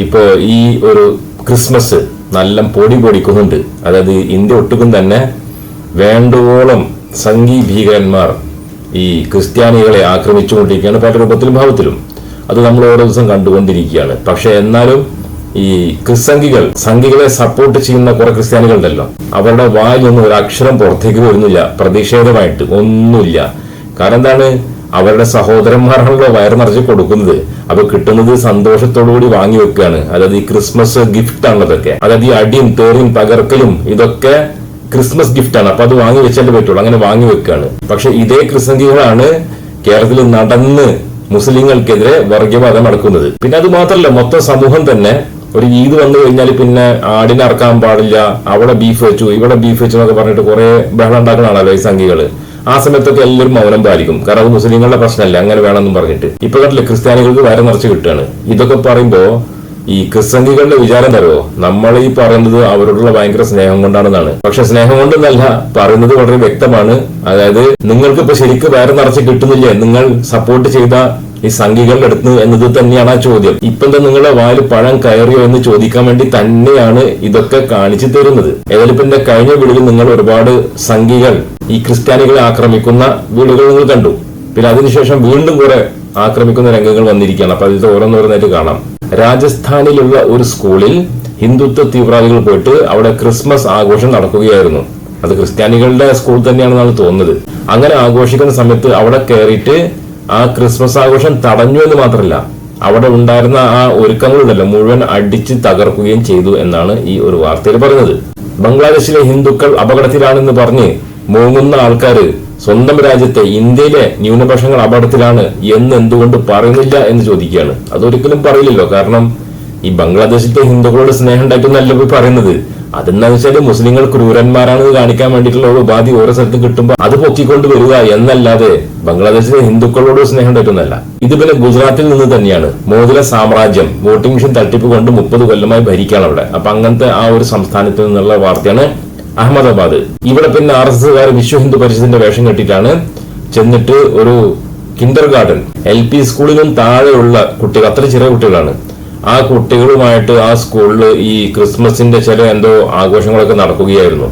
ഇപ്പോ ഈ ഒരു ക്രിസ്മസ് നല്ല പൊടി പൊടിക്കുന്നുണ്ട്. അതായത് ഇന്ത്യ ഒട്ടുക്കും തന്നെ വേണ്ടുവോളം സംഗീ ഭീകരന്മാർ ഈ ക്രിസ്ത്യാനികളെ ആക്രമിച്ചുകൊണ്ടിരിക്കുകയാണ് പല രൂപത്തിലും ഭാവത്തിലും. അത് നമ്മൾ ഓരോ ദിവസം കണ്ടുകൊണ്ടിരിക്കുകയാണ്. പക്ഷെ എന്നാലും ഈ ക്രിസ്സംഖികൾ സംഘികളെ സപ്പോർട്ട് ചെയ്യുന്ന കുറെ ക്രിസ്ത്യാനികൾ ഉണ്ടല്ലോ അവരുടെ വായിൽ നിന്ന് ഒരു അക്ഷരം പുറത്തേക്ക് വരുന്നില്ല പ്രതിഷേധമായിട്ട് ഒന്നുമില്ല. കാരണം എന്താണ്? അവരുടെ സഹോദരന്മാരാണല്ലോ വയർ കൊടുക്കുന്നത്. അപ്പൊ കിട്ടുന്നത് സന്തോഷത്തോടുകൂടി വാങ്ങി വെക്കുകയാണ്. അതായത് ഈ ക്രിസ്മസ് ഗിഫ്റ്റ് ആണതൊക്കെ അതായത് ഈ അടിയും തേറിയും പകർക്കലും ഇതൊക്കെ ക്രിസ്മസ് ഗിഫ്റ്റ് ആണ്. അപ്പൊ അത് വാങ്ങി വെച്ചാലേ പറ്റുള്ളൂ. അങ്ങനെ വാങ്ങി വെക്കുകയാണ്. പക്ഷെ ഇതേ ക്രിസ്തങ്കികളാണ് കേരളത്തിൽ നടന്ന് മുസ്ലിങ്ങൾക്കെതിരെ വർഗീയവാദം നടക്കുന്നത്. പിന്നെ അത് മാത്രമല്ല മൊത്തം സമൂഹം തന്നെ ഒരു ഈദ് വന്നു കഴിഞ്ഞാൽ പിന്നെ ആടിനെ അറക്കാൻ പാടില്ല അവിടെ ബീഫ് വെച്ചു ഇവിടെ ബീഫ് വെച്ചു എന്നൊക്കെ പറഞ്ഞിട്ട് കുറെ ബഹളം ഉണ്ടാക്കുന്ന ആളല്ലോ ഈ സംഘികൾ. ആ സമയത്തൊക്കെ എല്ലാവരും മൗനം പാലിക്കും. കാരണം അത് മുസ്ലിങ്ങളുടെ പ്രശ്നമല്ല അങ്ങനെ വേണമെന്നും പറഞ്ഞിട്ട്. ഇപ്പൊ കണ്ടില്ല ക്രിസ്ത്യാനികൾക്ക് വയറ് നിറച്ച് കിട്ടുകയാണ്. ഇതൊക്കെ പറയുമ്പോ ഈ ക്രിസ്തങ്കികളുടെ വിചാരം തരുമോ നമ്മൾ ഈ പറയുന്നത് അവരോടുള്ള ഭയങ്കര സ്നേഹം കൊണ്ടാണെന്നാണ്. പക്ഷെ സ്നേഹം കൊണ്ടെന്നല്ല പറയുന്നത് വളരെ വ്യക്തമാണ്. അതായത് നിങ്ങൾക്ക് ഇപ്പൊ ശരിക്കും വേറെ നിറച്ച് കിട്ടുന്നില്ലേ? നിങ്ങൾ സപ്പോർട്ട് ചെയ്ത ഈ സംഘികളുടെ അടുത്ത് എന്നത് തന്നെയാണ് ആ ചോദ്യം. ഇപ്പൊ നിങ്ങളുടെ വായിൽ പഴം കയറിയോ എന്ന് ചോദിക്കാൻ വേണ്ടി തന്നെയാണ് ഇതൊക്കെ കാണിച്ചു തരുന്നത്. ഏതായാലും കഴിഞ്ഞ വീടുകളിൽ നിങ്ങൾ ഒരുപാട് സംഘികൾ ഈ ക്രിസ്ത്യാനികളെ ആക്രമിക്കുന്ന വീടുകൾ നിങ്ങൾ കണ്ടു. പിന്നെ അതിനുശേഷം വീണ്ടും കുറെ ആക്രമിക്കുന്ന രംഗങ്ങൾ വന്നിരിക്കുകയാണ്. അപ്പൊ അതിൽ ഓരോന്നോരോന്നായിട്ട് കാണാം. രാജസ്ഥാനിലുള്ള ഒരു സ്കൂളിൽ ഹിന്ദുത്വ തീവ്രവാദികൾ പോയിട്ട് അവിടെ ക്രിസ്മസ് ആഘോഷം നടക്കുകയായിരുന്നു. അത് ക്രിസ്ത്യാനികളുടെ സ്കൂൾ തന്നെയാണെന്നാണ് തോന്നുന്നത്. അങ്ങനെ ആഘോഷിക്കുന്ന സമയത്ത് അവിടെ കയറിയിട്ട് ആ ക്രിസ്മസ് ആഘോഷം തടഞ്ഞു എന്ന് മാത്രമല്ല അവിടെ ഉണ്ടായിരുന്ന ആ ഒരുക്കങ്ങളുണ്ടല്ലോ മുഴുവൻ അടിച്ച് തകർക്കുകയും ചെയ്തു എന്നാണ് ഈ ഒരു വാർത്തയിൽ പറഞ്ഞത് ബംഗ്ലാദേശിലെ ഹിന്ദുക്കൾ അപകടത്തിലാണെന്ന് പറഞ്ഞ് മൂങ്ങുന്ന ആൾക്കാര് സ്വന്തം രാജ്യത്തെ ഇന്ത്യയിലെ ന്യൂനപക്ഷങ്ങൾ അപകടത്തിലാണ് എന്ന് എന്തുകൊണ്ട് പറയുന്നില്ല എന്ന് ചോദിക്കുകയാണ്. അതൊരിക്കലും പറയില്ലല്ലോ. കാരണം ഈ ബംഗ്ലാദേശിലെ ഹിന്ദുക്കളോട് സ്നേഹം ഉണ്ടായിട്ടൊന്നല്ല പോയി പറയുന്നത്. അതെന്താന്ന് വെച്ചാൽ മുസ്ലിങ്ങൾ ക്രൂരന്മാരാണെന്ന് കാണിക്കാൻ വേണ്ടിയിട്ടുള്ള ഒരു ഉപാധി ഓരോ സ്ഥലത്തും കിട്ടുമ്പോൾ അത് പൊക്കിക്കൊണ്ട് വരിക എന്നല്ലാതെ ബംഗ്ലാദേശിലെ ഹിന്ദുക്കളോട് സ്നേഹം തെറ്റുന്നല്ല ഇത് പിന്നെ ഗുജറാത്തിൽ നിന്ന് തന്നെയാണ്. മോതിര സാമ്രാജ്യം വോട്ടിംഗ് മെഷീൻ തട്ടിപ്പ് കൊണ്ട് മുപ്പത് കൊല്ലമായി ഭരിക്കുകയാണ് അവിടെ. അപ്പൊ അങ്ങനത്തെ ആ ഒരു സംസ്ഥാനത്ത് നിന്നുള്ള വാർത്തയാണ് അഹമ്മദാബാദ്. ഇവിടെ പിന്നെ ആർ എസ് എസ്കാർ വിശ്വ ഹിന്ദു പരിഷത്തിന്റെ വേഷം കെട്ടിയിട്ടാണ് ചെന്നിട്ട് ഒരു കിൻഡർ ഗാർഡൻ എൽ പി സ്കൂളിലും താഴെയുള്ള കുട്ടികൾ അത്ര ചെറിയ കുട്ടികളാണ്. ആ കുട്ടികളുമായിട്ട് ആ സ്കൂളിൽ ഈ ക്രിസ്മസിന്റെ ചില എന്തോ ആഘോഷങ്ങളൊക്കെ നടക്കുകയായിരുന്നു.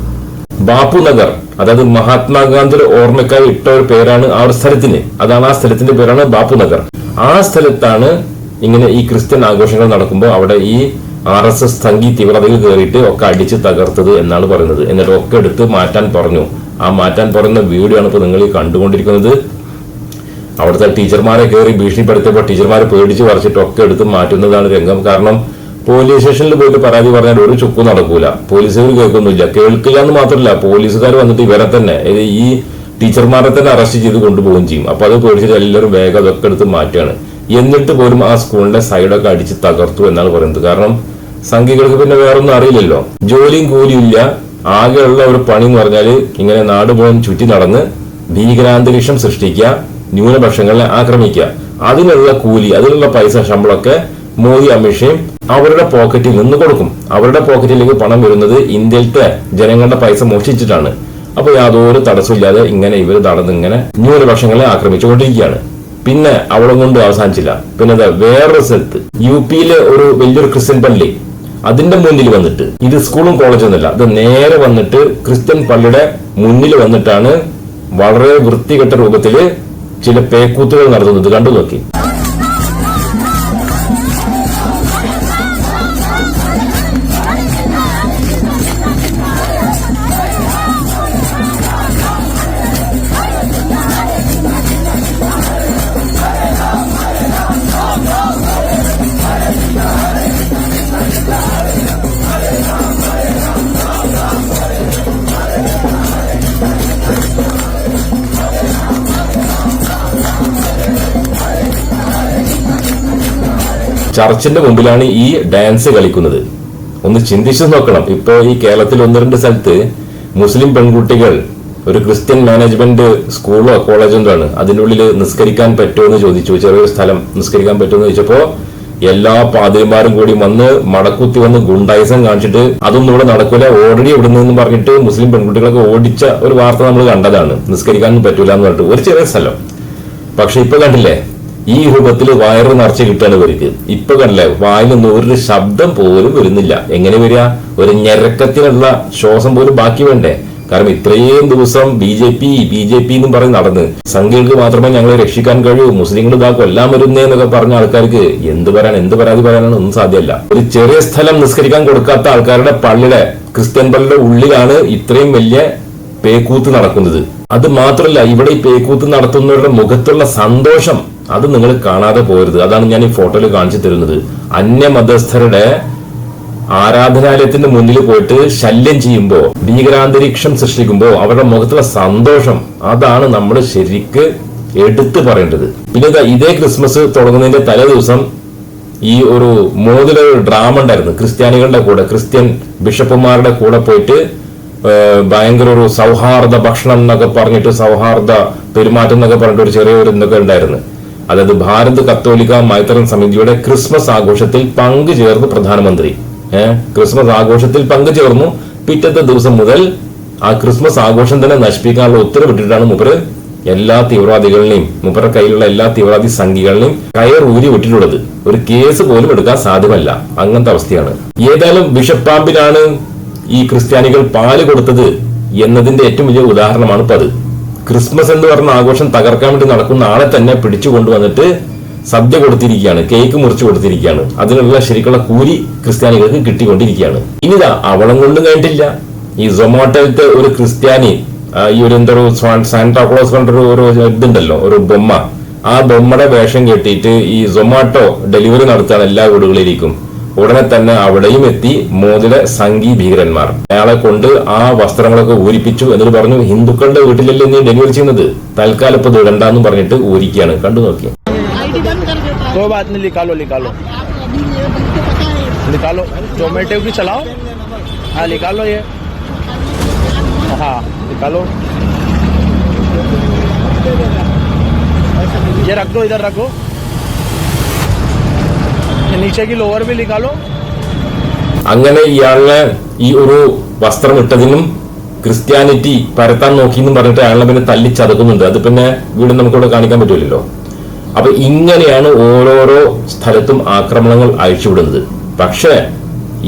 ബാപ്പു നഗർ അതായത് മഹാത്മാഗാന്ധിയുടെ ഓർമ്മക്കായി ഇട്ട ഒരു പേരാണ് ആ ഒരു സ്ഥലത്തിന്. അതാണ് ആ സ്ഥലത്തിന്റെ പേരാണ് ബാപ്പു നഗർ. ആ സ്ഥലത്താണ് ഇങ്ങനെ ഈ ക്രിസ്ത്യൻ ആഘോഷങ്ങൾ നടക്കുമ്പോൾ അവിടെ ഈ ആർ എസ് എസ് സംഘി തീവ്രതയിൽ കയറിയിട്ട് ഒക്കെ അടിച്ച് തകർത്തത് എന്നാണ് പറയുന്നത്. എന്നിട്ട് ഒക്കെ എടുത്ത് മാറ്റാൻ പറഞ്ഞു. ആ മാറ്റാൻ പറയുന്ന വീഡിയോ ആണ് ഇപ്പൊ നിങ്ങൾ ഈ കണ്ടുകൊണ്ടിരിക്കുന്നത്. അവിടുത്തെ ടീച്ചർമാരെ കയറി ഭീഷണിപ്പെടുത്തിയപ്പോൾ ടീച്ചർമാരെ പേടിച്ച് പറിച്ചിട്ട് ഒക്കെ എടുത്ത് മാറ്റുന്നതാണ് രംഗം. കാരണം പോലീസ് സ്റ്റേഷനിൽ പോയിട്ട് പരാതി പറഞ്ഞാൽ ഒരു ചുക്കും നടക്കൂല. പോലീസുകാർ കേൾക്കൊന്നുമില്ല കേൾക്കില്ല എന്ന് മാത്രമല്ല പോലീസുകാർ വന്നിട്ട് ഇവരെ തന്നെ ഈ ടീച്ചർമാരെ തന്നെ അറസ്റ്റ് ചെയ്ത് കൊണ്ടുപോവുകയും ചെയ്യും. അപ്പൊ അത് പേടിച്ചിട്ട് എല്ലാവരും വേഗം അതൊക്കെ എടുത്ത് മാറ്റുകയാണ്. എന്നിട്ട് പോലും ആ സ്കൂളിന്റെ സൈഡൊക്കെ അടിച്ച് തകർത്തു എന്നാണ് പറയുന്നത്. കാരണം സംഘികൾക്ക് പിന്നെ വേറൊന്നും അറിയില്ലല്ലോ. ജോലിയും കൂലിയും ഇല്ല. ആകെയുള്ള ഒരു പണി എന്ന് പറഞ്ഞാൽ ഇങ്ങനെ നാട് മുഴുവൻ ചുറ്റി നടന്ന് ഭീകരാന്തരീക്ഷം സൃഷ്ടിക്കുക. ന്യൂനപക്ഷങ്ങളെ ആക്രമിക്കുക. അതിനുള്ള കൂലി അതിനുള്ള പൈസ ശമ്പളമൊക്കെ മോദി അമിത്ഷയും അവരുടെ പോക്കറ്റിൽ നിന്ന് കൊടുക്കും. അവരുടെ പോക്കറ്റിലേക്ക് പണം വരുന്നത് ഇന്ത്യയിലത്തെ ജനങ്ങളുടെ പൈസ മോഷ്ടിച്ചിട്ടാണ്. അപ്പൊ യാതൊരു തടസ്സമില്ലാതെ ഇങ്ങനെ ഇവർ നടന്ന് ഇങ്ങനെ ന്യൂനപക്ഷങ്ങളെ ആക്രമിച്ചുകൊണ്ടിരിക്കുകയാണ്. പിന്നെ അവിടെ കൊണ്ട് അവസാനിച്ചില്ല. പിന്നെ വേറൊരു സ്ഥലത്ത് യു പിയിലെ ഒരു വലിയൊരു ക്രിസ്ത്യൻ പള്ളി അതിന്റെ മുന്നിൽ വന്നിട്ട്. ഇത് സ്കൂളും കോളേജും ഒന്നുമില്ല. അത് നേരെ വന്നിട്ട് ക്രിസ്ത്യൻ പള്ളിയുടെ മുന്നിൽ വന്നിട്ടാണ് വളരെ വൃത്തികെട്ട രൂപത്തിൽ ചില പേക്കൂത്തുകൾ നടത്തുന്നത് കണ്ടു നോക്കി. ചർച്ചിന്റെ മുമ്പിലാണ് ഈ ഡാൻസ് കളിക്കുന്നത്. ഒന്ന് ചിന്തിച്ചു നോക്കണം. ഇപ്പൊ ഈ കേരളത്തിൽ ഒന്ന് രണ്ട് സ്ഥലത്ത് മുസ്ലിം പെൺകുട്ടികൾ ഒരു ക്രിസ്ത്യൻ മാനേജ്മെന്റ് സ്കൂളോ കോളേജോ എന്തോ ആണ് അതിന്റെ ഉള്ളിൽ നിസ്കരിക്കാൻ പറ്റുമോ എന്ന് ചോദിച്ചു. ചെറിയൊരു സ്ഥലം നിസ്കരിക്കാൻ പറ്റുമോ എന്ന് ചോദിച്ചപ്പോ എല്ലാ പാതിരിമാരും കൂടി വന്ന് മടക്കുത്തി വന്ന് ഗുണ്ടായിസം കാണിച്ചിട്ട് അതൊന്നും ഇവിടെ നടക്കൂല ഓൾറെഡി ഇവിടെ നിന്ന് പറഞ്ഞിട്ട് മുസ്ലിം പെൺകുട്ടികളൊക്കെ ഓടിച്ച ഒരു വാർത്ത നമ്മൾ കണ്ടതാണ്. നിസ്കരിക്കാൻ പറ്റൂല എന്ന് പറഞ്ഞിട്ട്. ഒരു ചെറിയ സ്ഥലം. പക്ഷെ ഇപ്പൊ കണ്ടില്ലേ ഈ രൂപത്തിൽ വയറ് നിറച്ച് കിട്ടാണ് ഇവർക്ക്. ഇപ്പൊ കണ്ടല്ലേ വായിൽ നിന്ന് ഒരു ശബ്ദം പോലും വരുന്നില്ല. എങ്ങനെ വരിക? ഒരു ഞെരക്കത്തിനുള്ള ശ്വാസം പോലും ബാക്കി വേണ്ടേ? കാരണം ഇത്രയും ദിവസം B J P B J P എന്നും പറഞ്ഞ് നടന്ന് സംഘികൾക്ക് മാത്രമേ ഞങ്ങളെ രക്ഷിക്കാൻ കഴിയൂ മുസ്ലിങ്ങൾ ഇതാ കൊല്ലാൻ വരുന്നേ എന്നൊക്കെ പറഞ്ഞ ആൾക്കാർക്ക് എന്ത് പറയാൻ എന്ത് പരാതി പറയാനാണ് ഒന്നും സാധ്യമല്ല. ഒരു ചെറിയ സ്ഥലം നിസ്കരിക്കാൻ കൊടുക്കാത്ത ആൾക്കാരുടെ പള്ളിയുടെ ക്രിസ്ത്യൻ പള്ളിയുടെ ഉള്ളിലാണ് ഇത്രയും വലിയ പേക്കൂത്ത് നടക്കുന്നത്. അത് മാത്രമല്ല ഇവിടെ ഈ പേക്കൂത്ത് നടത്തുന്നവരുടെ മുഖത്തുള്ള സന്തോഷം അത് നിങ്ങൾ കാണാതെ പോരുത്. അതാണ് ഞാൻ ഈ ഫോട്ടോയിൽ കാണിച്ചു തരുന്നത്. അന്യമതസ്ഥരുടെ ആരാധനാലയത്തിന്റെ മുന്നിൽ പോയിട്ട് ശല്യം ചെയ്യുമ്പോൾ ഭീകരാന്തരീക്ഷം സൃഷ്ടിക്കുമ്പോൾ അവരുടെ മുഖത്തുള്ള സന്തോഷം അതാണ് നമ്മൾ ശരിക്ക് എടുത്തു പറയേണ്ടത്. പിന്നെ ഇതാ ക്രിസ്മസ് തുടങ്ങുന്നതിന്റെ തലേ ദിവസം ഈ ഒരു മോതിലൊരു ഡ്രാമ ഉണ്ടായിരുന്നു. ക്രിസ്ത്യാനികളുടെ കൂടെ ക്രിസ്ത്യൻ ബിഷപ്പുമാരുടെ കൂടെ പോയിട്ട് ഭയങ്കര ഒരു സൗഹാർദ്ദ ഭക്ഷണം എന്നൊക്കെ പറഞ്ഞിട്ട് സൗഹാർദ്ദ പെരുമാറ്റം എന്നൊക്കെ പറഞ്ഞിട്ട് ഒരു ചെറിയൊരു ഇതൊക്കെ ഉണ്ടായിരുന്നു. അതായത് ഭാരത് കത്തോലിക്ക മൈത്രം സമിതിയുടെ ക്രിസ്മസ് ആഘോഷത്തിൽ പങ്കുചേർന്നു പ്രധാനമന്ത്രി. ക്രിസ്മസ് ആഘോഷത്തിൽ പങ്കുചേർന്നു പിറ്റത്തെ ദിവസം മുതൽ ആ ക്രിസ്മസ് ആഘോഷം തന്നെ നശിപ്പിക്കാനുള്ള ഉത്തരവിട്ടിട്ടാണ് മുപ്പർ എല്ലാ തീവ്രവാദികളിലെയും മുപ്പറ കയ്യിലുള്ള എല്ലാ തീവ്രവാദി സംഘികളിലെയും കയർ ഊരി വിട്ടിട്ടുള്ളത്. ഒരു കേസ് പോലും എടുക്കാൻ സാധ്യമല്ല. അങ്ങനത്തെ അവസ്ഥയാണ്. ഏതായാലും ബിഷപ്പാമ്പിനാണ് ഈ ക്രിസ്ത്യാനികൾ പാൽ കൊടുത്തത് എന്നതിന്റെ ഏറ്റവും വലിയ ഉദാഹരണമാണ് ഇപ്പൊ അത് ക്രിസ്മസ് എന്ന് പറഞ്ഞ ആഘോഷം തകർക്കാൻ വേണ്ടി നടക്കുന്ന ആളെ തന്നെ പിടിച്ചു കൊണ്ടുവന്നിട്ട് സദ്യ കൊടുത്തിരിക്കുകയാണ് കേക്ക് മുറിച്ചു കൊടുത്തിരിക്കുകയാണ്. അതിനുള്ള ശരിക്കുള്ള കൂലി ക്രിസ്ത്യാനികൾക്ക് കിട്ടിക്കൊണ്ടിരിക്കുകയാണ്. ഇനിതാ അവളം കൊണ്ടും കഴിഞ്ഞിട്ടില്ല. ഈ സൊമാറ്റോയിലത്തെ ഒരു ക്രിസ്ത്യാനി ഈ ഒരു എന്താ ഒരു സാന്റാക്ലോസ് കണ്ടൊരു ഒരു ഇതുണ്ടല്ലോ ഒരു ബൊമ്മ. ആ ബൊമ്മയുടെ വേഷം കെട്ടിയിട്ട് ഈ സൊമാറ്റോ ഡെലിവറി നടത്തുകയാണ് എല്ലാ വീടുകളിലേക്കും. ഉടനെ തന്നെ അവിടെയും എത്തി മോതിര സംഘി ഭീകരന്മാർ അയാളെ കൊണ്ട് ആ വസ്ത്രങ്ങളൊക്കെ ഊരിപ്പിച്ചു എന്നിട്ട് പറഞ്ഞു ഹിന്ദുക്കളുടെ വീട്ടിലല്ലേ നീ ഡെലിവറി ചെയ്യുന്നത് തൽക്കാലം ഇപ്പൊ ഇത് ഇടണ്ടെന്ന് പറഞ്ഞിട്ട് ഊരിക്കുകയാണ് കണ്ടു നോക്കി आईडी बंद कर देता है कोई बात नहीं निकालो निकालो आप अभी ये बंद के पता है निकालो जोमेटो की चलाओ हाँ निकालो ये हाँ निकालो ये रख दो इधर रखो ये नीचे की लोअर भी निकालो അങ്ങനെ ഇയാളെ ഈ ഒരു വസ്ത്രം ഇട്ടതിനും ക്രിസ്ത്യാനിറ്റി പരത്താൻ നോക്കി എന്നും പറഞ്ഞിട്ട് അയാളെ പിന്നെ തല്ലി ചതക്കുന്നുണ്ട് അത് പിന്നെ വീണ്ടും നമുക്കിവിടെ കാണിക്കാൻ പറ്റില്ലല്ലോ അപ്പൊ ഇങ്ങനെയാണ് ഓരോരോ സ്ഥലത്തും ആക്രമണങ്ങൾ അയച്ചുവിടുന്നത് പക്ഷേ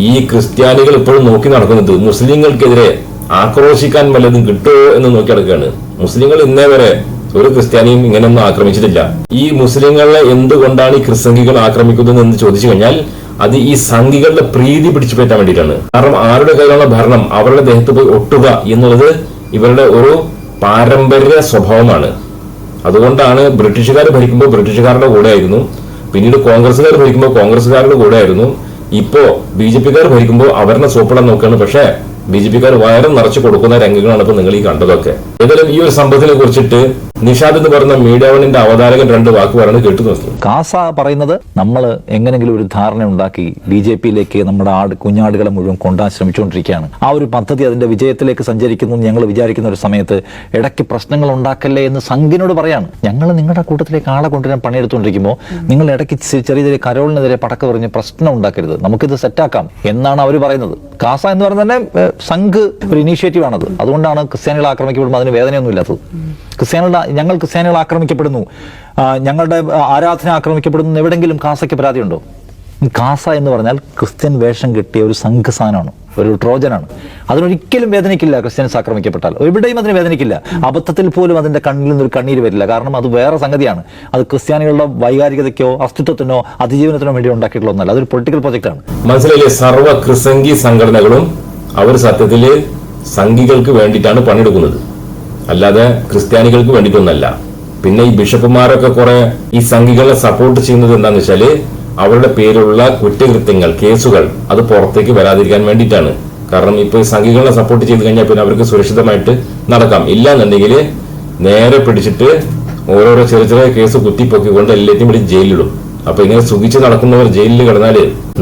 ഈ ക്രിസ്ത്യാനികൾ ഇപ്പോഴും നോക്കി നടക്കുന്നത് മുസ്ലിങ്ങൾക്കെതിരെ ആക്രോശിക്കാൻ വല്ലതും കിട്ടുമോ എന്ന് നോക്കി നടക്കുകയാണ് മുസ്ലിങ്ങൾ ഇന്നേ വരെ ഒരു ക്രിസ്ത്യാനിയും ഇങ്ങനെയൊന്നും ആക്രമിച്ചിട്ടില്ല. ഈ മുസ്ലിങ്ങളെ എന്തുകൊണ്ടാണ് ഈ ക്രിസ്തംഗികൾ ആക്രമിക്കുന്നത് എന്ന് ചോദിച്ചു കഴിഞ്ഞാൽ അത് ഈ സംഘികളുടെ പ്രീതി പിടിച്ചു പറ്റാൻ വേണ്ടിയിട്ടാണ്. കാരണം ആരുടെ കയ്യിലുള്ള ഭരണം അവരുടെ ദേഹത്ത് പോയി ഒട്ടുക എന്നുള്ളത് ഇവരുടെ ഒരു പാരമ്പര്യ സ്വഭാവമാണ്. അതുകൊണ്ടാണ് ബ്രിട്ടീഷുകാർ ഭരിക്കുമ്പോൾ ബ്രിട്ടീഷുകാരുടെ കൂടെ ആയിരുന്നു പിന്നീട് കോൺഗ്രസ്സുകാർ ഭരിക്കുമ്പോൾ കോൺഗ്രസ്സുകാരുടെ കൂടെ ആയിരുന്നു ഇപ്പോ ബി ജെ പിക്കാർ ഭരിക്കുമ്പോൾ അവരുടെ സോപ്പിടാൻ നോക്കുകയാണ്. പക്ഷേ ബി ജെ പിക്കാർ വയറും നിറച്ചു കൊടുക്കുന്ന രംഗങ്ങളാണ് ഇപ്പൊ നിങ്ങൾ ഈ കണ്ടതൊക്കെ. ഏതായാലും ഈ ഒരു സംഭവത്തിനെ കുറിച്ചിട്ട് നിഷാദ് എന്ന് പറയുന്ന മീഡിയ വണിന്റെ അവതാരകൻ രണ്ട് വാക്ക് പറയുന്നത് കേട്ടു നോക്കി. കാസ പറയുന്നത് നമ്മൾ എങ്ങനെങ്കിലും ഒരു ധാരണ ഉണ്ടാക്കി ബി ജെ പിയിലേക്ക് നമ്മുടെ ആട് കുഞ്ഞാടുകളെ മുഴുവൻ കൊണ്ടാൻ ശ്രമിച്ചുകൊണ്ടിരിക്കുകയാണ്. ആ ഒരു പദ്ധതി അതിന്റെ വിജയത്തിലേക്ക് സഞ്ചരിക്കുന്നു ഞങ്ങൾ വിചാരിക്കുന്ന ഒരു സമയത്ത് ഇടയ്ക്ക് പ്രശ്നങ്ങൾ ഉണ്ടാക്കല്ലേ എന്ന് സംഘിനോട് പറയാണ്. ഞങ്ങൾ നിങ്ങളുടെ കൂട്ടത്തിലേക്ക് ആളെ കൊണ്ടുവരാൻ പണിയെടുത്തുകൊണ്ടിരിക്കുമ്പോൾ നിങ്ങൾ ഇടയ്ക്ക് ചെറിയ ചെറിയ കരോളിനെതിരെ പടക്ക പറഞ്ഞ് പ്രശ്നം ഉണ്ടാക്കരുത്. നമുക്കിത് സെറ്റാക്കാം എന്നാണ് അവർ പറയുന്നത്. കാസ എന്ന് പറയുന്നത് തന്നെ സംഘ് ഒരു ഇനീഷ്യേറ്റീവ് ആണത്. അതുകൊണ്ടാണ് ക്രിസ്ത്യാനികൾ ആക്രമിക്കപ്പെടുമ്പോൾ അതിന് വേദനയൊന്നും ഇല്ലാത്തത്. ക്രിസ്ത്യാനികളുടെ ഞങ്ങൾ ക്രിസ്ത്യാനികൾ ആക്രമിക്കപ്പെടുന്നു. ഞങ്ങളുടെ ആരാധന ആക്രമിക്കപ്പെടുന്നു. എവിടെങ്കിലും കാസയ്ക്ക് പരാതിയുണ്ടോ? കാസ എന്ന് പറഞ്ഞാൽ ക്രിസ്ത്യൻ വേഷം കിട്ടിയ ഒരു സംഘസാനമാണ് ഒരു ട്രോജനാണ്. അതിനൊരിക്കലും വേദനിക്കില്ല ക്രിസ്ത്യൻസ് ആക്രമിക്കപ്പെട്ടാൽ. എവിടെയും അതിന് വേദനിക്കില്ല. അബദ്ധത്തിൽ പോലും അതിന്റെ കണ്ണിൽ നിന്നൊരു കണ്ണീര് വരില്ല. കാരണം അത് വേറെ സംഗതിയാണ്. അത് ക്രിസ്ത്യാനികളുടെ വൈകാരികതയ്ക്കോ അസ്തിത്വത്തിനോ അതിജീവനത്തിനോ വേണ്ടി ഉണ്ടാക്കിയിട്ടുള്ള ഒന്നല്ല. അതൊരു പൊളിറ്റിക്കൽ പ്രൊജക്റ്റാണ് മനസ്സിലായില്ലേ? സർവ ക്രിസംഗി സംഘടനകളും അവർ സത്യത്തിൽ സംഘികൾക്ക് വേണ്ടിയിട്ടാണ് പണിയെടുക്കുന്നത്. അല്ലാതെ ക്രിസ്ത്യാനികൾക്ക് വേണ്ടിയിട്ടൊന്നല്ല. പിന്നെ ഈ ബിഷപ്പുമാരൊക്കെ കുറെ ഈ സംഘികളെ സപ്പോർട്ട് ചെയ്യുന്നത് എന്താന്ന് വെച്ചാൽ അവരുടെ പേരിലുള്ള കുറ്റകൃത്യങ്ങൾ കേസുകൾ അത് പുറത്തേക്ക് വരാതിരിക്കാൻ വേണ്ടിയിട്ടാണ്. കാരണം ഇപ്പൊ ഈ സംഘികളെ സപ്പോർട്ട് ചെയ്ത് കഴിഞ്ഞാൽ പിന്നെ അവർക്ക് സുരക്ഷിതമായിട്ട് നടക്കാം. ഇല്ല എന്നുണ്ടെങ്കിൽ നേരെ പിടിച്ചിട്ട് ഓരോരോ ചെറിയ ചെറിയ കേസ് കുത്തിപ്പൊക്കിക്കൊണ്ട് എല്ലാത്തിനും ഇവിടെ ജയിലിലിടും. അപ്പൊ ഇങ്ങനെ സുഖിച്ച് നടക്കുന്നവർ ജയിലിൽ കിടന്നാൽ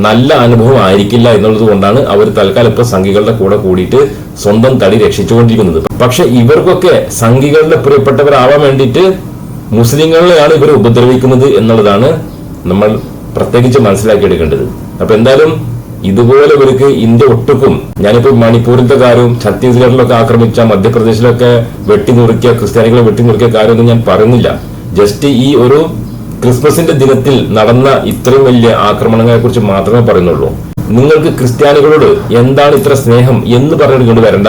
നല്ല അനുഭവം ആയിരിക്കില്ല എന്നുള്ളത് കൊണ്ടാണ് അവർ തൽക്കാലം ഇപ്പൊ സംഘികളുടെ കൂടെ കൂടിയിട്ട് സ്വന്തം തടി രക്ഷിച്ചുകൊണ്ടിരിക്കുന്നത്. പക്ഷെ ഇവർക്കൊക്കെ സംഘികളുടെ പ്രിയപ്പെട്ടവരാവാൻ വേണ്ടിയിട്ട് മുസ്ലിങ്ങളെയാണ് ഇവർ ഉപദ്രവിക്കുന്നത് എന്നുള്ളതാണ് നമ്മൾ പ്രത്യേകിച്ച് മനസ്സിലാക്കിയെടുക്കേണ്ടത്. അപ്പൊ എന്തായാലും ഇതുപോലെ ഇവർക്ക് ഇന്ത്യ ഒട്ടുക്കും. ഞാനിപ്പോ മണിപ്പൂരിന്റെ കാര്യവും ഛത്തീസ്ഗഡിലൊക്കെ ആക്രമിച്ച മധ്യപ്രദേശിലൊക്കെ വെട്ടി നുറുക്കിയ ക്രിസ്ത്യാനികളെ വെട്ടി നുറുക്കിയ കാര്യമൊന്നും ഞാൻ പറയുന്നില്ല. ജസ്റ്റ് ഈ ഒരു ക്രിസ്മസിന്റെ ദിനത്തിൽ നടന്ന ഇത്രയും വലിയ ആക്രമണങ്ങളെ കുറിച്ച് മാത്രമേ പറയുന്നുള്ളൂ. നിങ്ങൾക്ക് ക്രിസ്ത്യാനികളോട് എന്താണ് ഇത്ര സ്നേഹം എന്ന് പറഞ്ഞിട്ട് ഇങ്ങോട്ട് വരണ്ട.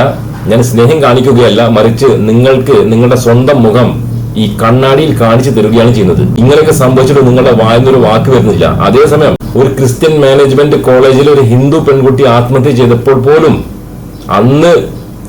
ഞാൻ സ്നേഹം കാണിക്കുകയല്ല മറിച്ച് നിങ്ങൾക്ക് നിങ്ങളുടെ സ്വന്തം മുഖം ഈ കണ്ണാടിയിൽ കാണിച്ചു തരികയാണ് ചെയ്യുന്നത്. ഇങ്ങനെയൊക്കെ സംഭവിച്ചിട്ട് നിങ്ങളുടെ വായനൊരു വാക്ക് വരുന്നില്ല. അതേസമയം ഒരു ക്രിസ്ത്യൻ മാനേജ്മെന്റ് കോളേജിൽ ഒരു ഹിന്ദു പെൺകുട്ടി ആത്മഹത്യ ചെയ്തപ്പോൾ പോലും അന്ന്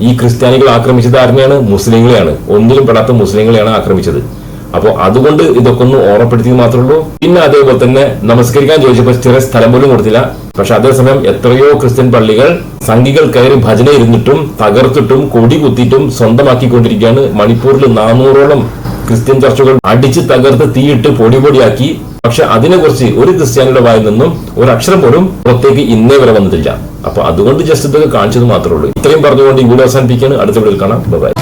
ഈ ക്രിസ്ത്യാനികൾ ആക്രമിച്ചത് ആരെയാണ്? മുസ്ലിങ്ങളെയാണ്. ഒന്നിലും പെടാത്ത മുസ്ലിങ്ങളെയാണ് ആക്രമിച്ചത്. അപ്പോൾ അതുകൊണ്ട് ഇതൊക്കെ ഒന്ന് ഓർമ്മപ്പെടുത്തി മാത്രമേ ഉള്ളൂ. പിന്നെ അതേപോലെ തന്നെ നമസ്കരിക്കാൻ ചോദിച്ചപ്പോൾ ചെറിയ സ്ഥലം പോലും കൊടുത്തില്ല. പക്ഷെ അതേസമയം എത്രയോ ക്രിസ്ത്യൻ പള്ളികൾ സംഘികൾ കയറി ഭജന ഇരുന്നിട്ടും തകർത്തിട്ടും കൊടി കുത്തിയിട്ടും സ്വന്തമാക്കിക്കൊണ്ടിരിക്കുകയാണ്. മണിപ്പൂരിൽ നാനൂറോളം ക്രിസ്ത്യൻ ചർച്ചുകൾ അടിച്ച് തകർത്ത് തീയിട്ട് പൊടി പൊടിയാക്കി. പക്ഷെ അതിനെക്കുറിച്ച് ഒരു ക്രിസ്ത്യാനിയുടെ വായിൽ നിന്നും ഒരു അക്ഷരം പോലും പുറത്തേക്ക് ഇന്നേ വരെ വന്നിട്ടില്ല. അപ്പൊ അതുകൊണ്ട് ജസ്റ്റ് ഇതൊക്കെ കാണിച്ചത് മാത്രമേ ഉള്ളൂ. ഇത്രയും പറഞ്ഞുകൊണ്ട് ഈ വീഡിയോ അവസാനിപ്പിക്കുകയാണ്. അടുത്ത വീഡിയോയിൽ കാണാം. ബൈ.